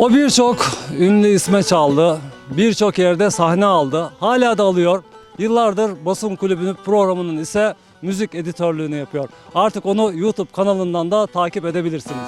O birçok ünlü isme çaldı. Birçok yerde sahne aldı. Hala da alıyor. Yıllardır Basın Kulübü'nün programının ise müzik editörlüğünü yapıyor. Artık onu YouTube kanalından da takip edebilirsiniz.